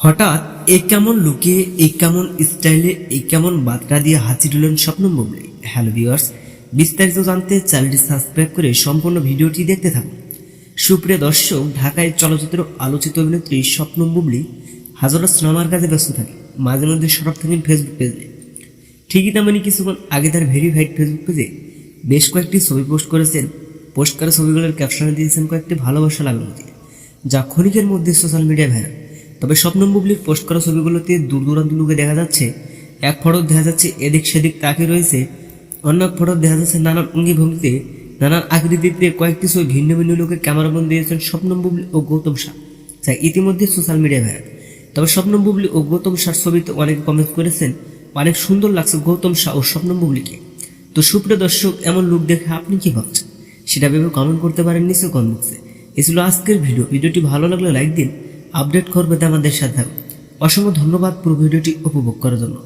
হঠাৎ এই কেমন লুকে এই কেমন স্টাইলে এই কেমন বার্তা দিয়ে হাজির হলেন স্বপ্ন বুবলি। হ্যালো ভিউয়ার্স, বিস্তারিত জানতে চ্যানেলটি সাবস্ক্রাইব করে সম্পূর্ণ ভিডিওটি দেখতে থাকুন। সুপ্রিয় দর্শক, ঢাকায় চলচ্চিত্র আলোচিত অভিনেত্রী স্বপ্ন বুবলি হাজারো সিনেমার কাজে ব্যস্ত থাকে। মাঝে মধ্যে সরব থাকেন ফেসবুক পেজে ঠিকই তেমনই কিছুক্ষণ আগে তার ভেরিফাইড ফেসবুক পেজে বেশ কয়েকটি ছবি পোস্ট করেছেন। পোস্ট করা ছবিগুলোর ক্যাপশনে দিয়েছেন কয়েকটি ভালোবাসা দিয়ে যা ক্ষণিকের মধ্যে সোশ্যাল মিডিয়ায় ভাইরাল তবে স্বপ্নম বুবলির পোস্ট করা ছবিগুলোতে দূর দূরান্ত লোকে দেখা যাচ্ছে, এক ফটো দেখা যাচ্ছে এদিক সেদিক তাকে রয়েছে, অন্য এক ফটো দেখা যাচ্ছে নানান অঙ্গি ভঙ্গিতে নানান আকৃতিতে কয়েকটি ছবি ভিন্ন ভিন্ন লোকের ক্যামেরাবন্দি দিয়েছেন স্বপ্নম বুবলি ও গৌতম শাহ, যা ইতিমধ্যে সোশ্যাল মিডিয়ায় ভাইরাল। তবে স্বপ্নম বুবলি ও গৌতম শাহর ছবিতে অনেক কমেন্ট করেছেন, অনেক সুন্দর লাগছে গৌতম শাহ ও স্বপ্নম বুবলিকে। তো সুপ্রিয় দর্শক, এমন লুক দেখে আপনি কি ভাবছেন? সেটা ভেবে কমেন্ট করতে পারেন নিচে কমেন্ট এ। ছিল আজকের ভিডিও ভিডিওটি ভালো লাগলে লাইক দিন আপডেট করবে আমাদের সাথে। অসংখ্য ধন্যবাদ পুরো ভিডিওটি উপভোগ করার জন্য।